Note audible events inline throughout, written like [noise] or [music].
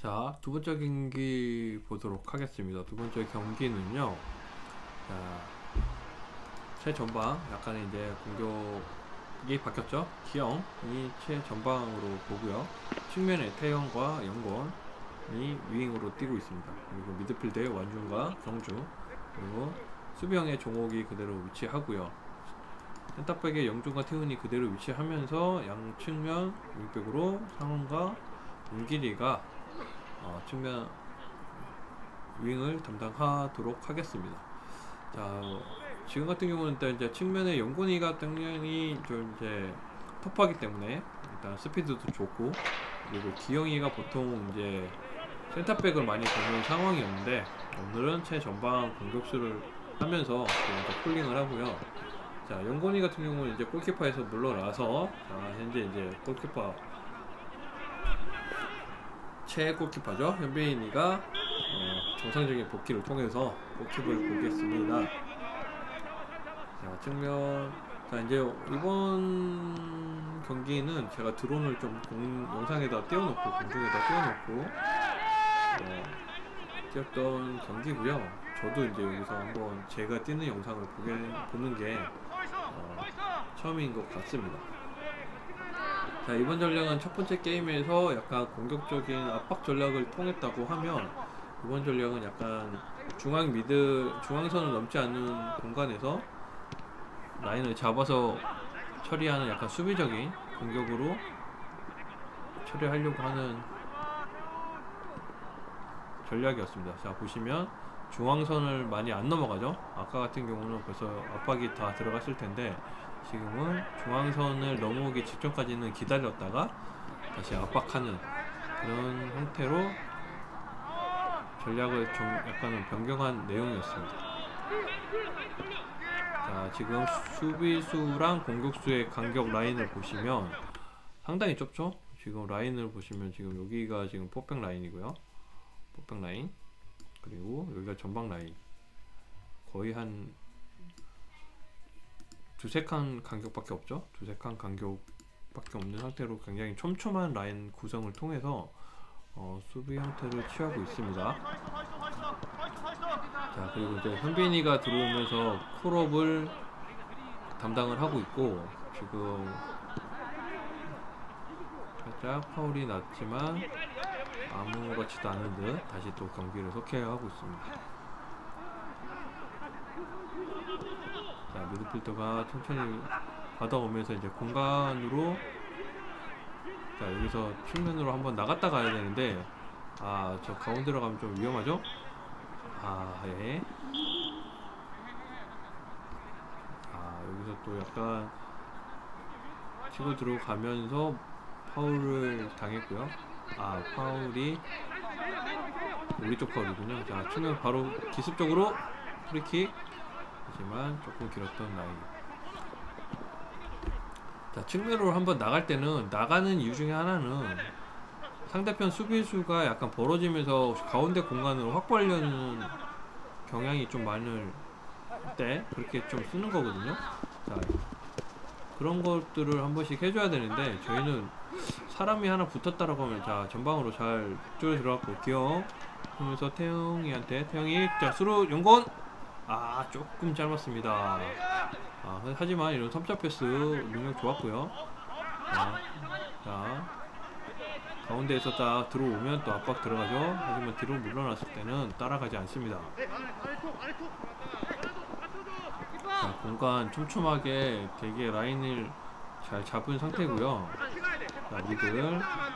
자, 두 번째 경기 보도록 하겠습니다. 두 번째 경기는요. 자, 최 전방 약간의 이제 공격이 바뀌었죠. 기영이 최 전방으로 보고요. 측면에 태영과 영권이 윙으로 뛰고 있습니다. 그리고 미드필드에 완준과 경주 그리고 수비형의 종옥이 그대로 위치하고요. 센터백의 영준과 태훈이 그대로 위치하면서 양 측면 윙백으로 상원과 윤길이가 어, 측면 윙을 담당하도록 하겠습니다. 자, 어, 지금 같은 경우는 일단 이제 측면에 영곤이가 당연히 좀 이제 터프하기 때문에 일단 스피드도 좋고 그리고 기영이가 보통 이제 센터백을 많이 보는 상황이었는데 오늘은 최 전방 공격수를 하면서 좀 이제 폴링을 하고요. 자, 영곤이 같은 경우는 이제 골키퍼에서 물러나서 자, 현재 이제 골키퍼 최 골키퍼죠. 현빈이가 어, 정상적인 복귀를 통해서 골키퍼를 보겠습니다. 자, 측면 자 이제 이번 경기는 제가 드론을 좀 공, 영상에다 띄워놓고 공중에다 띄워놓고 어, 뛰었던 경기고요. 저도 이제 여기서 한번 제가 뛰는 영상을 보게 보는 게 어, 처음인 것 같습니다. 자 이번 전략은 첫 번째 게임에서 약간 공격적인 압박 전략을 통했다고 하면 이번 전략은 약간 중앙 미드 중앙선을 넘지 않는 공간에서 라인을 잡아서 처리하는 약간 수비적인 공격으로 처리하려고 하는 전략이었습니다. 자 보시면 중앙선을 많이 안 넘어가죠. 아까 같은 경우는 벌써 압박이 다 들어갔을 텐데 지금은 중앙선을 넘어오기 직전까지는 기다렸다가 다시 압박하는 그런 형태로 전략을 좀 약간은 변경한 내용이었습니다. 자, 지금 수비수랑 공격수의 간격 라인을 보시면 상당히 좁죠? 지금 라인을 보시면 지금 여기가 지금 포백 라인이고요. 포백 라인. 그리고 여기가 전방 라인. 거의 한 두세 칸 간격밖에 없죠. 두세 칸 간격밖에 없는 상태로 굉장히 촘촘한 라인 구성을 통해서 어, 수비 형태를 취하고 있습니다. 자 그리고 이제 현빈이가 들어오면서 콜업을 담당을 하고 있고 지금 살짝 파울이 났지만 아무렇지도 않은 듯 다시 또 경기를 석회하고 있습니다. 자 미드필더가 천천히 받아오면서 이제 공간으로 자 여기서 측면으로 한번 나갔다 가야 되는데 아 저 가운데로 가면 좀 위험하죠? 아 예. 아 여기서 또 약간 치고 들어가면서 파울을 당했고요. 아 파울이 우리 쪽 파울이군요. 자 측면 바로 기습적으로 프리킥 하지만 조금 길었던 라인. 자 측면으로 한번 나갈 때는 나가는 이유 중에 하나는 상대편 수비수가 약간 벌어지면서 가운데 공간을 확보하려는 경향이 좀 많을 때 그렇게 좀 쓰는 거거든요. 자 그런 것들을 한 번씩 해줘야 되는데 저희는 사람이 하나 붙었다라고 하면 자 전방으로 잘 뚫어 들어갔고 기영 하면서 태영이한테 태영이 자 수로 연건 아 조금 짧았습니다. 아 하지만 이런 3차 패스 능력 좋았고요. 자, 자 가운데에서 딱 들어오면 또 압박 들어가죠. 하지만 뒤로 물러났을 때는 따라가지 않습니다. 자, 공간 촘촘하게 되게 라인을 잘 잡은 상태고요. 자, 미들. 자,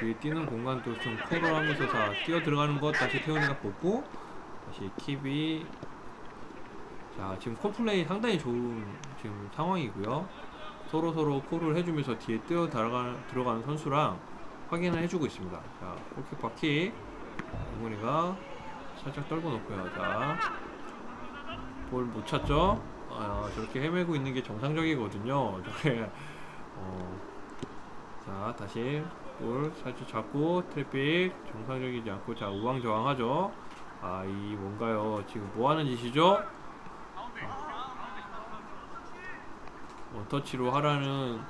자, 뒤에 뛰는 공간도 좀 컨트롤하면서 자, 뛰어 들어가는 것 다시 태훈이가 보고 다시 킵이 자, 지금 콜플레이 상당히 좋은 지금 상황이고요. 서로 서로 콜을 해주면서 뒤에 뛰어 들어가, 들어가는 선수랑 확인을 해주고 있습니다. 자, 골키퍼 킥. 영훈이가 살짝 떨궈 놓고요. 자, 볼 못 찾죠? 아, 저렇게 헤매고 있는 게 정상적이거든요. 저게, 어, 자, 다시 볼 살짝 잡고 트래픽 정상적이지 않고 자, 우왕좌왕하죠. 아, 이 뭔가요? 지금 뭐 하는 짓이죠? 원터치로 하라는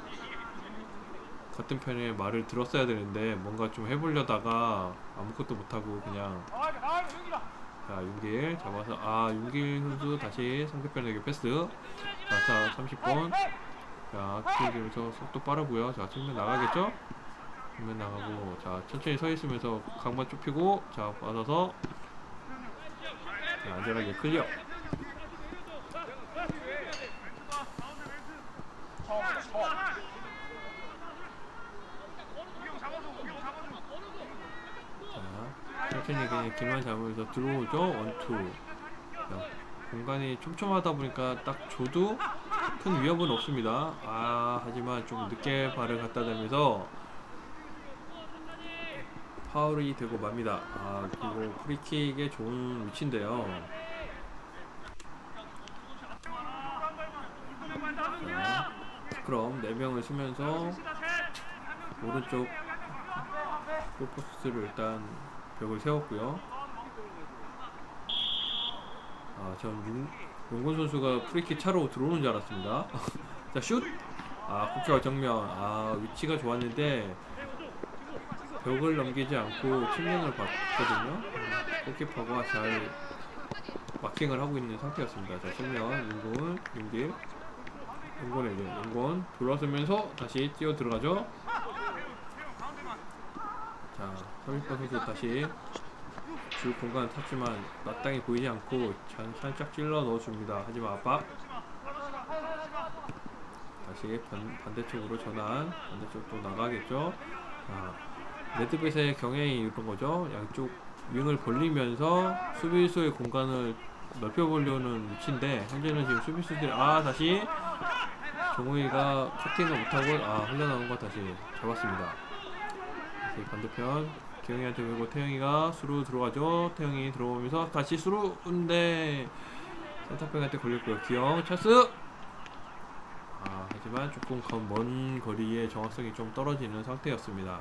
같은 편의 말을 들었어야 되는데 뭔가 좀 해보려다가 아무것도 못하고 그냥 자 윤길 잡아서 아 윤길 선수 다시 상대편에게 패스 자자 30번 자 튀기면서 속도 빠르고요 자 측면 나가겠죠 측면 나가고 자 천천히 서 있으면서 강만 좁히고 자 받아서 자, 안전하게 클리어 자, 천천히 그냥 길만 잡으면서 들어오죠. 원투. 자, 공간이 촘촘하다 보니까 딱 줘도 큰 위협은 없습니다. 아, 하지만 좀 늦게 발을 갖다 대면서 파울이 되고 맙니다. 아, 그리고 프리킥에 좋은 위치인데요. 자, 그럼 4명을 쓰면서 오른쪽 골포스트를 일단 벽을 세웠고요. 아, 전 윤, 용건 선수가 프리킥 차로 들어오는 줄 알았습니다. [laughs] 자, 슛! 아, 국회와 정면. 아, 위치가 좋았는데 벽을 넘기지 않고 측면을 봤거든요. 음, 골키퍼가 잘 마킹을 하고 있는 상태였습니다. 자, 측면, 윤건, 윤길. 윤건에게, 윤건. 돌아서면서 다시 뛰어 들어가죠. 자, 서민권 선수 다시 줄 공간 탔지만 마땅히 보이지 않고 잔, 살짝 찔러 넣어줍니다. 하지만 압박. 다시 반, 반대쪽으로 전환. 반대쪽 또 나가겠죠. 자, 레드벳의 경향이 이런 거죠. 양쪽 윙을 벌리면서 수비수의 공간을 넓혀보려는 위치인데 현재는 지금 수비수들이 아 다시 정우이가 커팅을 못하고 아 흘러나온 거 다시 잡았습니다. 다시 반대편 기영이한테 밀고 태영이가 수루 들어가죠. 태영이 들어오면서 다시 수루인데 센터백한테 걸렸고요. 기영 찬스. 아 하지만 조금 거- 먼 거리에 정확성이 좀 떨어지는 상태였습니다.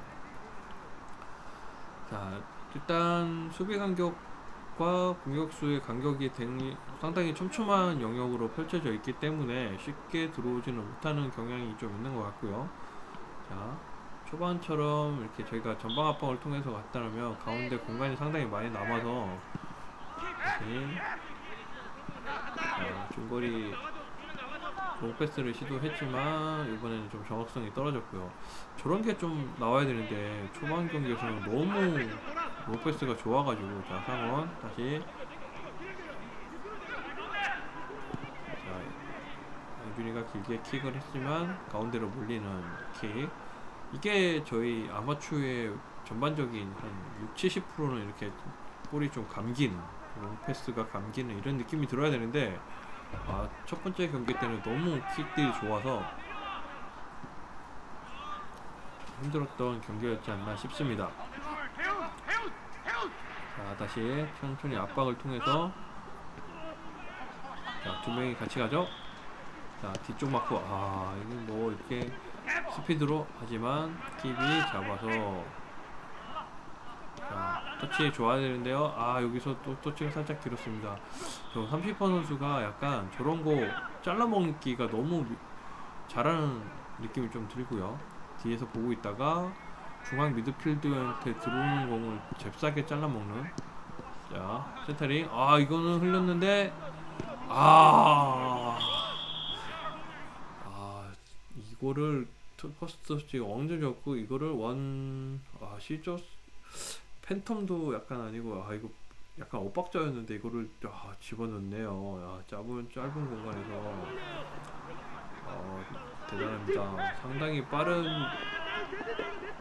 자 일단 수비 간격과 공격수의 간격이 댕- 상당히 촘촘한 영역으로 펼쳐져 있기 때문에 쉽게 들어오지는 못하는 경향이 좀 있는 것 같고요. 자 초반처럼 이렇게 저희가 전방 압박을 통해서 갔다면 가운데 공간이 상당히 많이 남아서 다시 자, 중거리 롱패스를 시도했지만 이번에는 좀 정확성이 떨어졌고요. 저런 게 좀 나와야 되는데 초반 경기에서는 너무 롱패스가 좋아가지고 자 상원 다시 자 유준이가 길게 킥을 했지만 가운데로 몰리는 킥 이게 저희 아마추어의 전반적인 한 6, 70%는 이렇게 볼이 좀 감긴 롱패스가 감기는 이런 느낌이 들어야 되는데 아, 첫 번째 경기 때는 너무 킥들이 좋아서 힘들었던 경기였지 않나 싶습니다. 자, 다시 천천히 압박을 통해서 자, 두 명이 같이 가죠. 자, 뒤쪽 맞고 아, 이게 뭐 이렇게 스피드로 하지만 킵이 잡아서 자, 터치 좋아야 되는데요. 아, 여기서 또 터치가 살짝 길었습니다. 저 30번 선수가 약간 저런 거 잘라먹기가 너무 미- 잘하는 느낌이 좀 들고요. 뒤에서 보고 있다가 중앙 미드필드한테 들어오는 공을 잽싸게 잘라먹는 자 센터링 아 이거는 흘렸는데 아, 아 이거를 투- 퍼스트 터치가 엉겨졌고 이거를 원아 실저 팬텀도 약간 아니고 아 이거 약간 엇박자였는데 이거를 아, 집어넣네요. 아, 짧은 짧은 공간에서 어, 대단합니다. 상당히 빠른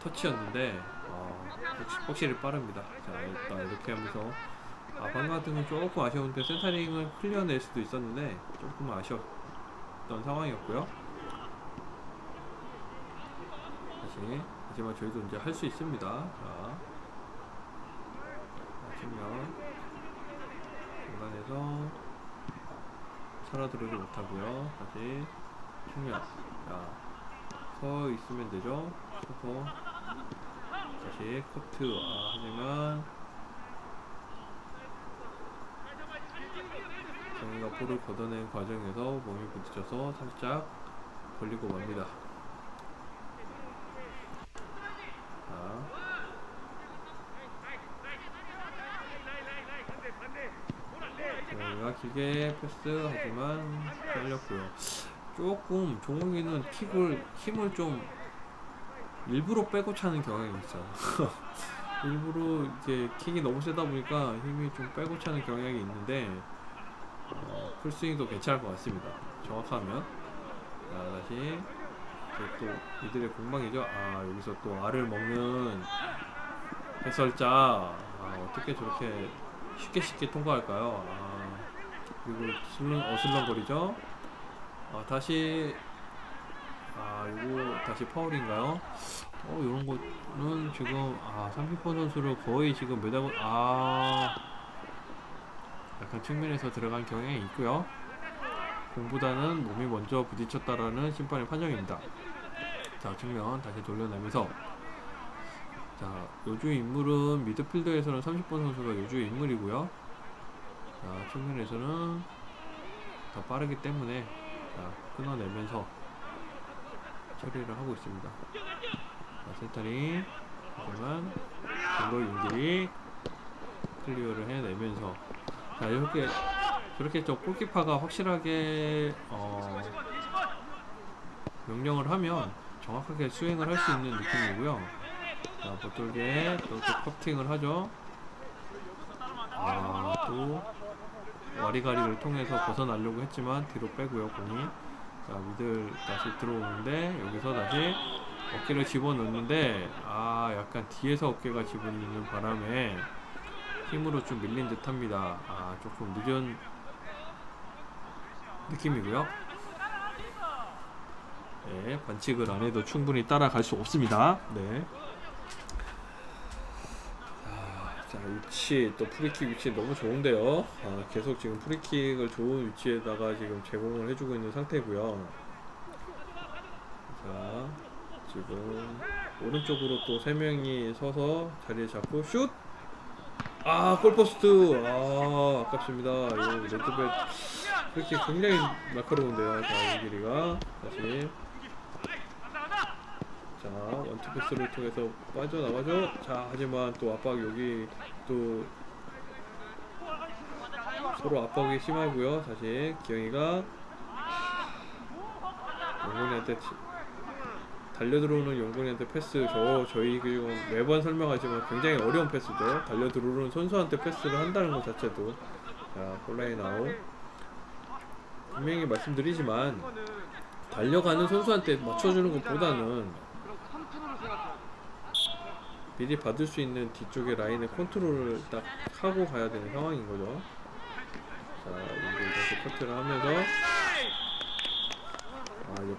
터치였는데 어, 확- 확실히 빠릅니다. 자 일단 이렇게 하면서 아건 조금 아쉬웠는데 센터링을 클리어낼 수도 있었는데 조금 아쉬웠던 상황이었고요. 다시 하지만 저희도 이제 할 수 있습니다. 자. 측면 공간에서 살아들어지 못하고요. 다시 측면 자서 있으면 되죠. 서고 다시 커트 아, 하지만 정의가 볼을 걷어낸 과정에서 몸이 부딪혀서 살짝 걸리고 맙니다. 자, 저희가 길게 패스 하지만 잘렸고요. 조금 종욱이는 킥을 힘을 좀 일부러 빼고 차는 경향이 있어요. [laughs] 일부러 이제 킥이 너무 세다 보니까 힘이 좀 빼고 차는 경향이 있는데 어, 풀스윙도 괜찮을 것 같습니다. 정확하면 자 다시 또 이들의 공방이죠. 아 여기서 또 알을 먹는 해설자 아, 어떻게 저렇게 쉽게 쉽게 통과할까요? 아, 그리고 슬렁 어슬렁거리죠. 아 다시 아 이거 다시 파울인가요? 어 이런 거는 지금 아 삼피퍼 선수를 거의 지금 매다고 아 약간 측면에서 들어간 경향이 있고요. 공보다는 몸이 먼저 부딪혔다라는 심판의 판정입니다. 자 측면 다시 돌려내면서 자 요주 인물은 미드필더에서는 30번 선수가 요주 인물이고요. 자 측면에서는 더 빠르기 때문에 자 끊어내면서 처리를 하고 있습니다. 자 센터링 하지만 이거 윤길이 클리어를 해내면서 자 이렇게 저렇게 저 골키퍼가 확실하게 어, 명령을 하면 정확하게 수행을 할 수 있는 느낌이고요. 자 보톨게 또또 커팅을 하죠. 아 또 와리가리를 통해서 벗어나려고 했지만 뒤로 빼고요 공이 자 미들 다시 들어오는데 여기서 다시 어깨를 집어넣는데 아 약간 뒤에서 어깨가 집어넣는 바람에 힘으로 좀 밀린 듯합니다. 아 조금 늦은 느낌이고요. 네 반칙을 안 해도 충분히 따라갈 수 없습니다. 네. 자, 자 위치 또 프리킥 위치 너무 좋은데요. 아, 계속 지금 프리킥을 좋은 위치에다가 지금 제공을 해주고 있는 상태고요. 자 지금 오른쪽으로 또 세 명이 서서 자리에 잡고 슛. 아 골포스트 아 아깝습니다. 이 레드벨 프리킥 굉장히 날카로운데요. 자 이 길이가 다시 자 원투 패스를 통해서 빠져나가죠. 자 하지만 또 압박 여기 또 서로 압박이 심하고요. 다시 기영이가 영곤이한테 치- 달려들어오는 영곤이한테 패스 저 저희 지금 매번 설명하지만 굉장히 어려운 패스죠. 달려들어오는 선수한테 패스를 한다는 것 자체도 자 폴라인 아웃 분명히 말씀드리지만 달려가는 선수한테 맞춰주는 것보다는 미리 받을 수 있는 뒤쪽의 라인의 컨트롤을 딱 하고 가야 되는 상황인 거죠. 자, 이제 다시 커트를 하면서 아, 옆,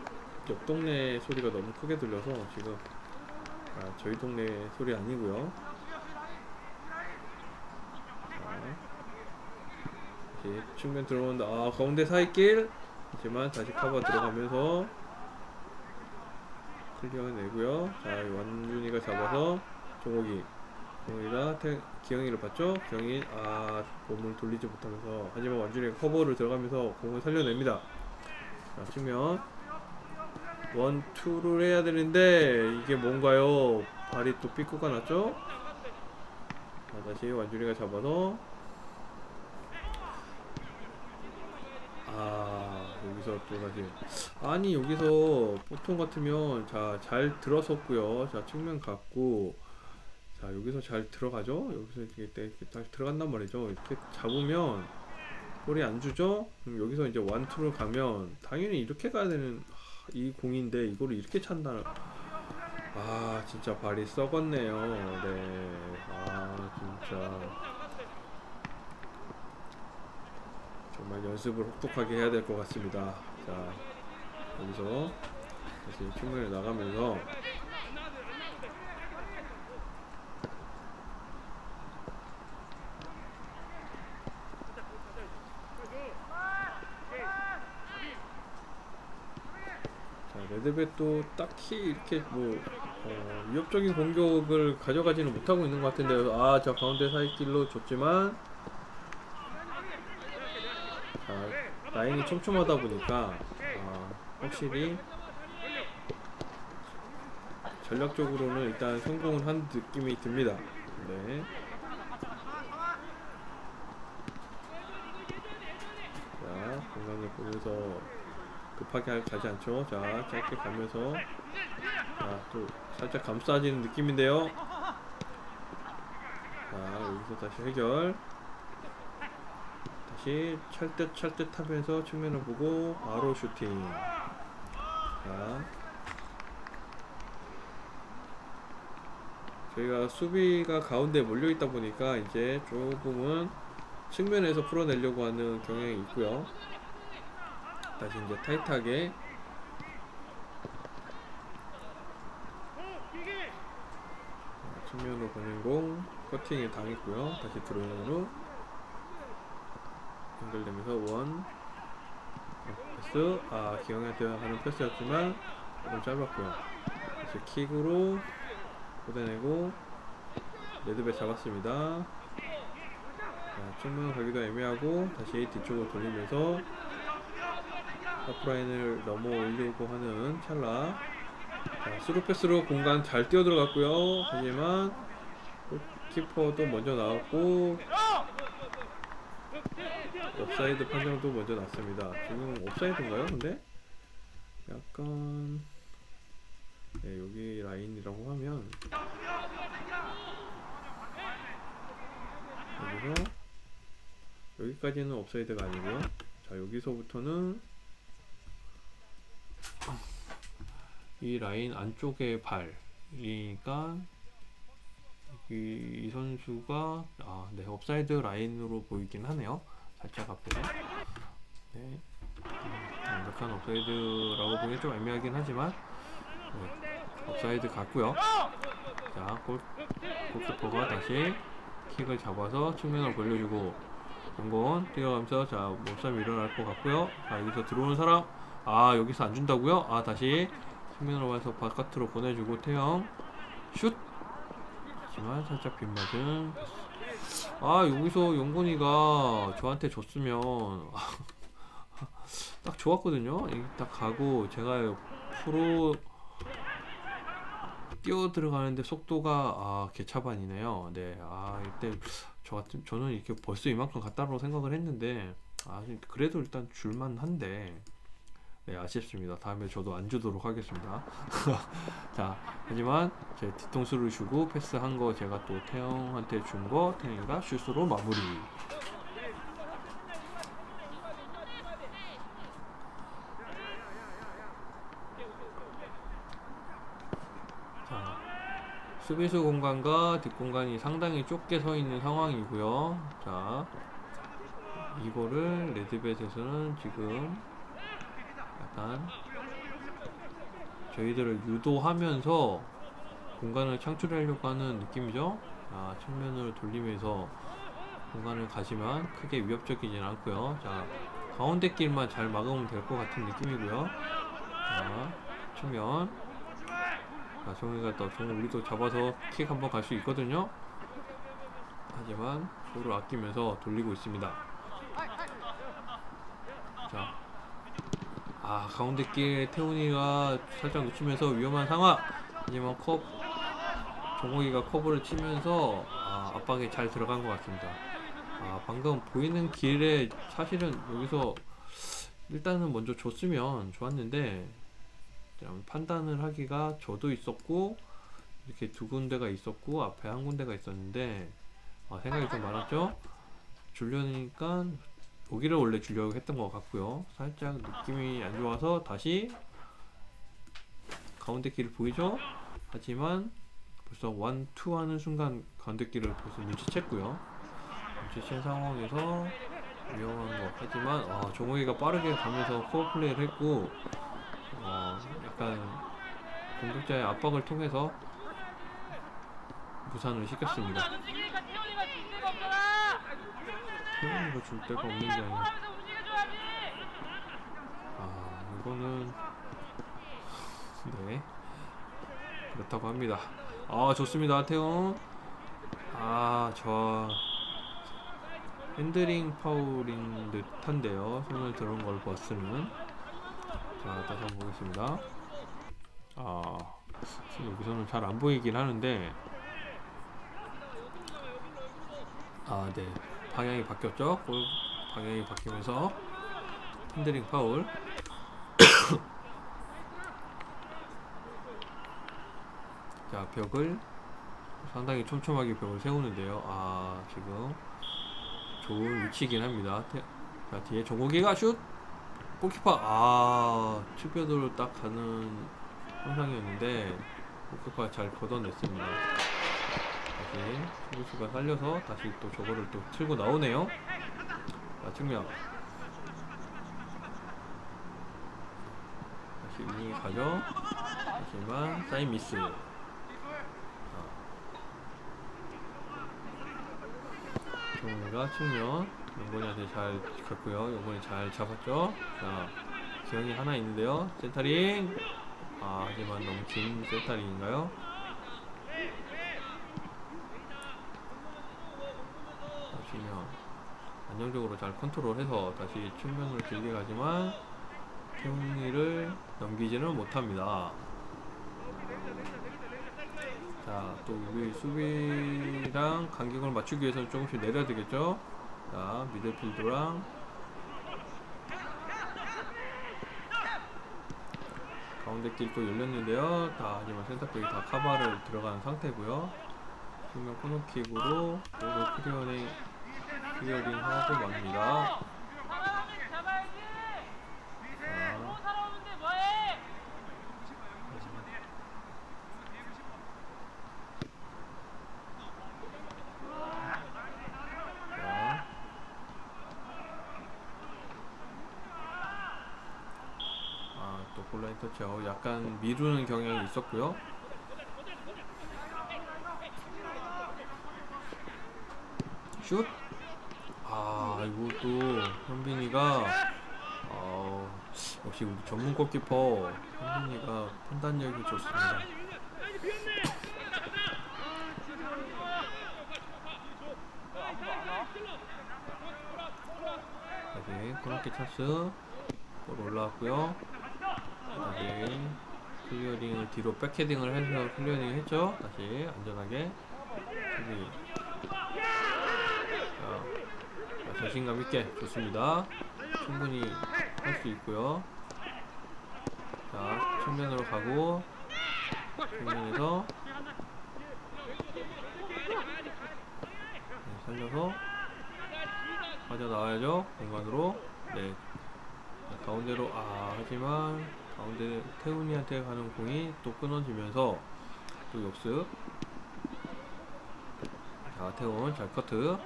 옆 동네 소리가 너무 크게 들려서 지금 아, 저희 동네 소리 아니고요. 자, 다시 측면 들어온다. 아, 가운데 사이길 하지만 다시 커버 들어가면서 클리어 내고요. 자, 이 완준이가 잡아서 종옥이 종옥이가 태, 기영이를 봤죠? 기영이 아 몸을 돌리지 못하면서 하지만 완준이가 커버를 들어가면서 공을 살려냅니다. 자, 측면 원 투를 해야 되는데 이게 뭔가요? 발이 또 삐꾸가 났죠? 자, 다시 완준이가 잡아서 아 여기서 또 다시 아니 여기서 보통 같으면 자 잘 들어섰고요 자 측면 갔고 자 여기서 잘 들어가죠? 여기서 이렇게 이렇게 다시 들어간단 말이죠. 이렇게 잡으면 볼이 안 주죠? 그럼 여기서 이제 완투를 가면 당연히 이렇게 가야 되는 하, 이 공인데 이거를 이렇게 찬다 아 진짜 발이 썩었네요. 네아 진짜. 정말 연습을 혹독하게 해야 될 것 같습니다. 자, 여기서 다시 측면에 나가면서 자, 레드벨도 딱히 이렇게 뭐 어, 위협적인 공격을 가져가지는 못하고 있는 것 같은데요. 아, 저 가운데 사이길로 줬지만 자, 라인이 촘촘하다 보니까 아, 확실히 전략적으로는 일단 성공을 한 느낌이 듭니다. 네. 자, 공간을 보면서 급하게 할- 가지 않죠. 자, 짧게 가면서 자, 또 살짝 감싸지는 느낌인데요. 자, 여기서 다시 해결. 다시 찰듯 찰듯 하면서 측면을 보고 바로 슈팅. 자. 저희가 수비가 가운데 몰려 있다 보니까 이제 조금은 측면에서 풀어내려고 하는 경향이 있고요. 다시 이제 타이트하게 자, 측면으로 보낸 공 커팅에 당했고요. 다시 드로인으로 연결되면서 원 패스 아 기영한테 하는 패스였지만 좀 짧았고요. 다시 킥으로 걷어내고 레드벨 잡았습니다. 자, 측면 가기도 애매하고 다시 뒤쪽으로 돌리면서 하프라인을 넘어 올리고 하는 찰나 자, 스루 패스로 공간 잘 뛰어 들어갔고요. 하지만 키퍼도 먼저 나왔고 옵사이드 판정도 먼저 났습니다. 지금 옵사이드인가요? 근데 약간 네, 여기 라인이라고 하면 여기서 여기까지는 옵사이드가 아니고요. 자 여기서부터는 이 라인 안쪽의 발이니까 이, 이 선수가 아, 네 옵사이드 라인으로 보이긴 하네요. 살짝 앞에. 네. 음, 완벽한 옵사이드라고 보기 좀 애매하긴 하지만 네, 옵사이드 같고요. 자, 골, 골키퍼가 다시 킥을 잡아서 측면을 벌려주고 공건 뛰어가면서 자 몸싸움이 일어날 것 같고요. 자 여기서 들어오는 사람 아 여기서 안 준다고요? 아 다시 측면으로 와서 바깥으로 보내주고 태영 슛 하지만 살짝 빗맞은 아 여기서 용곤이가 저한테 줬으면 [laughs] 딱 좋았거든요. 이딱 가고 제가 프로 뛰어 들어가는데 속도가 아 개차반이네요. 네, 아 이때 저 같은 저는 이렇게 벌써 이만큼 갔다고 생각을 했는데 아 그래도 일단 줄만한데 네 아쉽습니다. 다음에 저도 안 주도록 하겠습니다. [laughs] 자 하지만 제 뒤통수를 주고 패스한 거 제가 또 태영한테 준 거 태영이가 슛으로 마무리. 자, 수비수 공간과 뒷공간이 상당히 좁게 서 있는 상황이고요. 자, 이거를 레드벳에서는 지금 약간 저희들을 유도하면서 공간을 창출하려고 하는 느낌이죠. 자, 측면을 돌리면서 공간을 가지만 크게 위협적이진 않고요. 자, 가운데 길만 잘 막으면 될 것 같은 느낌이고요. 자, 측면. 자, 정우가 또 정우 우리도 잡아서 킥 한번 갈 수 있거든요. 하지만 볼을 아끼면서 돌리고 있습니다. 자, 아 가운데 길 태훈이가 살짝 놓치면서 위험한 상황. 하지만 컵 정우이가 커브를 치면서 아, 압박에 잘 들어간 것 같습니다. 아 방금 보이는 길에 사실은 여기서 일단은 먼저 줬으면 좋았는데 좀 판단을 하기가 저도 있었고 이렇게 두 군데가 있었고 앞에 한 군데가 있었는데 아, 생각이 좀 많았죠. 주려니까 여기를 원래 주려고 했던 것 같고요. 살짝 느낌이 안 좋아서 다시 가운데 길을 보이죠. 하지만 벌써 원, 투 하는 순간 가운데 길을 벌써 눈치챘고요. 눈치챈 상황에서 위험한 거 하지만 아, 종호이가 빠르게 가면서 코어 플레이를 했고 어, 약간 공격자의 압박을 통해서 무산을 시켰습니다. 태훈이가 줄 데가 없는 게 아니라. 아 이거는 네 그렇다고 합니다. 아 좋습니다 태훈. 아저 핸드링 파울인 듯한데요. 손을 들은 걸 봤으면 자 다시 한번 보겠습니다. 아 지금 여기서는 잘 안 보이긴 하는데 아, 네. 방향이 바뀌었죠? 골 방향이 바뀌면서 핸들링 파울. [coughs] 자, 벽을 상당히 촘촘하게 벽을 세우는데요. 아, 지금 좋은 위치이긴 합니다. 태- 자, 뒤에 정국이가 슛! 골키퍼, 아, 칠뼈도로 딱 가는 형상이었는데, 골키퍼가 잘 걷어냈습니다. 다시 수비수가 살려서 다시 또 저거를 또 틀고 나오네요. 자, 측면. 다시 윙이 가죠. 하지만 사인 미스. 정우가 측면. 용건이한테 잘 갔고요. 용건이 잘 잡았죠. 자, 기영이 하나 있는데요. 센터링. 아, 하지만 너무 긴 센터링인가요? 다시면 안정적으로 잘 컨트롤해서 다시 측면으로 길게 가지만 태웅이를 넘기지는 못합니다. 자, 또 우리 수비랑 간격을 맞추기 위해서는 조금씩 내려야 되겠죠? 자, 미들필드랑 가운데 길 또 열렸는데요. 다 하지만 센터백이 다 카바를 들어가는 상태고요. 측면 코너킥으로 볼을 클리어링 클리어링 하고 맙니다. 살아오면 잡아야지. 자, 또 살아오는데 뭐해? 자. 아, 또 골라인 약간 미루는 경향이 있었고요. 슛! 아, 이것도 현빈이가 어, 역시 우리 전문 골키퍼 현빈이가 판단력이 좋습니다. 다시 코너킥 찬스 볼 올라왔고요. 다시 클리어링을 뒤로 백헤딩을 해서 클리어링 했죠. 다시 안전하게. 자, 자, 자신감 있게. 좋습니다. 충분히 할 수 있고요. 자, 측면으로 가고 측면에서 네, 살려서 빠져 나와야죠. 공간으로. 네. 자, 가운데로 아 하지만 가운데 태훈이한테 가는 공이 또 끊어지면서 또 역습. 자 태훈 잘 커트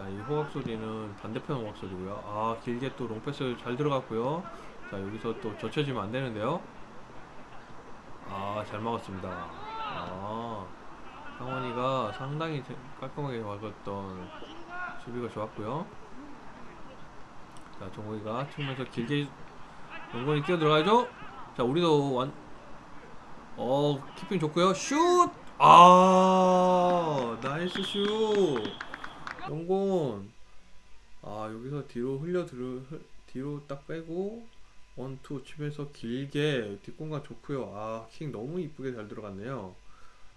자 이 호각 소리는 반대편 호각 소리고요 아 길게 또 롱패스 잘 들어갔고요 자 여기서 또 젖혀지면 안 되는데요 아 잘 막았습니다 아 상원이가 상당히 제- 깔끔하게 막았던 수비가 좋았고요. 자, 정호이가 측면에서 길게 영건이 뛰어 들어가야죠. 자, 우리도 완, 어, 키핑 좋고요. 슛! 아, 나이스 슛! 영건. 아, 여기서 뒤로 흘려 들어, 흘- 뒤로 딱 빼고, 원, 투 치면서 길게 뒷공간 좋고요. 아, 킥 너무 이쁘게 잘 들어갔네요.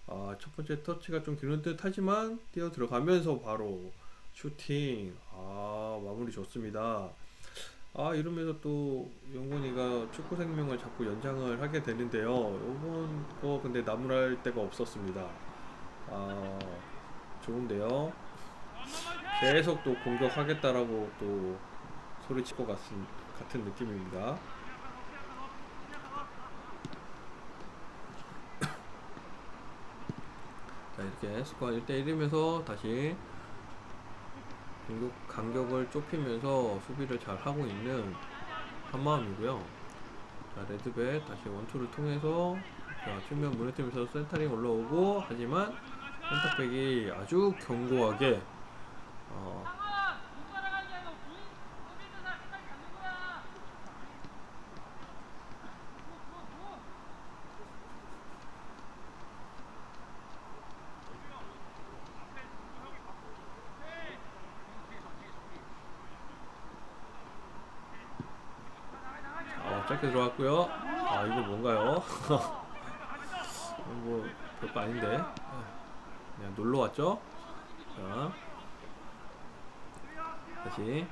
아, 첫 번째 터치가 좀 길은 듯 하지만 뛰어 들어가면서 바로 슈팅. 아, 마무리 좋습니다. 아, 이러면서 또 영곤이가 축구 생명을 자꾸 연장을 하게 되는데요. 요번 거 근데 나무랄 데가 없었습니다. 아, 좋은데요. 계속 또 공격하겠다라고 또 소리칠 것 같은, 같은 느낌입니다. 자 이렇게 스코어 1대1이면서 다시 공격 간격을 좁히면서 수비를 잘 하고 있는 한마음이고요. 자 레드백 다시 원투를 통해서 자 측면 무너뜨리면서 센터링 올라오고 하지만 센터백이 아주 견고하게 어. 어, 자, 짧게 들어왔고요. 아, 이거 뭔가요? [laughs] 뭐 별거 아닌데. 그냥 놀러 왔죠? 자. 다시.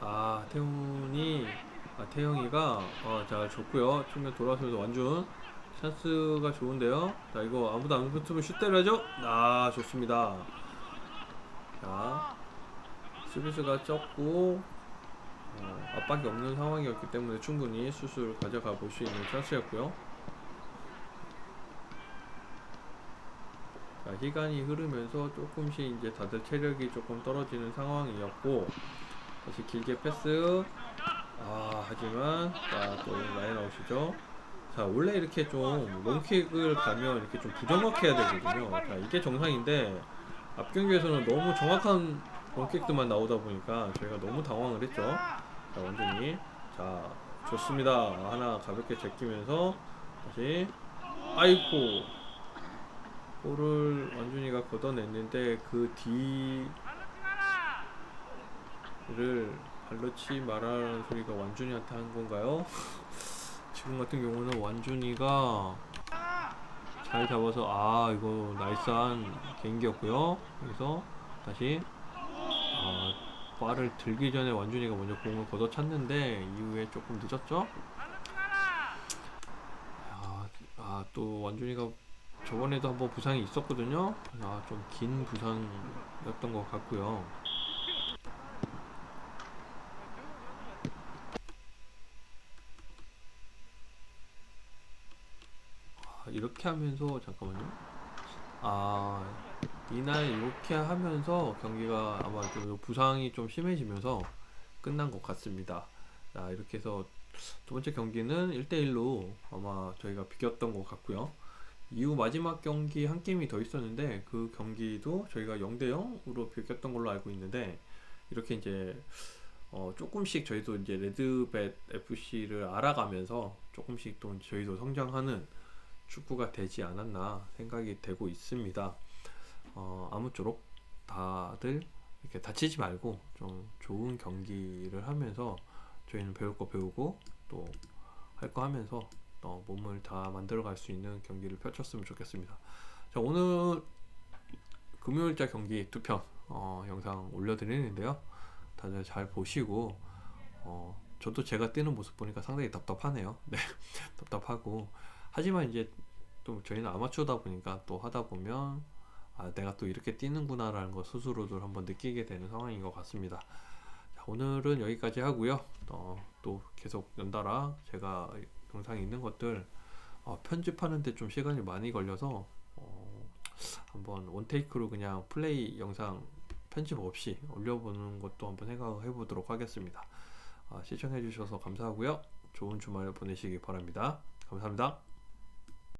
아, 태훈이 아, 태영이가 어, 잘 줬고요. 측면 돌아서면서 완준 찬스가 좋은데요. 자, 이거 아무도 안 붙으면 슛 때려야죠. 아, 좋습니다. 자, 수비수가 적고 어, 압박이 없는 상황이었기 때문에 충분히 슛을 가져가 볼 수 있는 찬스였고요. 자, 시간이 흐르면서 조금씩 이제 다들 체력이 조금 떨어지는 상황이었고 다시 길게 패스. 아, 하지만 자또 라인 아웃이죠. 자, 원래 이렇게 좀 롱킥을 가면 이렇게 좀 부정확해야 되거든요. 자, 이게 정상인데 앞 경기에서는 너무 정확한 롱킥들만 나오다 보니까 저희가 너무 당황을 했죠. 자, 완전히 자, 좋습니다. 하나 가볍게 제끼면서 다시 아이고 볼을 완준이가 걷어냈는데 그 뒤를 발로치 말하는 소리가 완준이한테 한 건가요? [laughs] 지금 같은 경우는 완준이가 잘 잡아서 아 이거 나이스한 개인기였고요. 그래서 다시 아, 발을 들기 전에 완준이가 먼저 공을 걷어찼는데 이후에 조금 늦었죠? 아, 아, 또 완준이가 저번에도 한번 부상이 있었거든요. 아, 좀 긴 부상이었던 것 같고요. 아, 이렇게 하면서 잠깐만요. 아, 이날 이렇게 하면서 경기가 아마 좀 부상이 좀 심해지면서 끝난 것 같습니다. 자, 이렇게 해서 두 번째 경기는 1대1로 아마 저희가 비겼던 것 같고요. 이후 마지막 경기 한 게임이 더 있었는데 그 경기도 저희가 0대 0으로 비겼던 걸로 알고 있는데 이렇게 이제 어 조금씩 저희도 이제 레드벳 FC를 알아가면서 조금씩 또 저희도 성장하는 축구가 되지 않았나 생각이 되고 있습니다. 어 아무쪼록 다들 이렇게 다치지 말고 좀 좋은 경기를 하면서 저희는 배울 거 배우고 또 할 거 하면서 어, 몸을 다 만들어갈 수 있는 경기를 펼쳤으면 좋겠습니다. 자 오늘 금요일자 경기 두편 어, 영상 올려드리는데요. 다들 잘 보시고 어, 저도 제가 뛰는 모습 보니까 상당히 답답하네요. [laughs] 네, 답답하고 하지만 이제 또 저희는 아마추어다 보니까 또 하다 보면 아 내가 또 이렇게 뛰는구나라는 거 스스로도 한번 느끼게 되는 상황인 것 같습니다. 자, 오늘은 여기까지 하고요. 어, 또 계속 연달아 제가 영상에 있는 것들 어, 편집하는데 좀 시간이 많이 걸려서 어, 한번 원테이크로 그냥 플레이 영상 편집 없이 올려보는 것도 한번 생각해 보도록 하겠습니다. 아, 시청해 주셔서 감사하고요. 좋은 주말 보내시기 바랍니다. 감사합니다.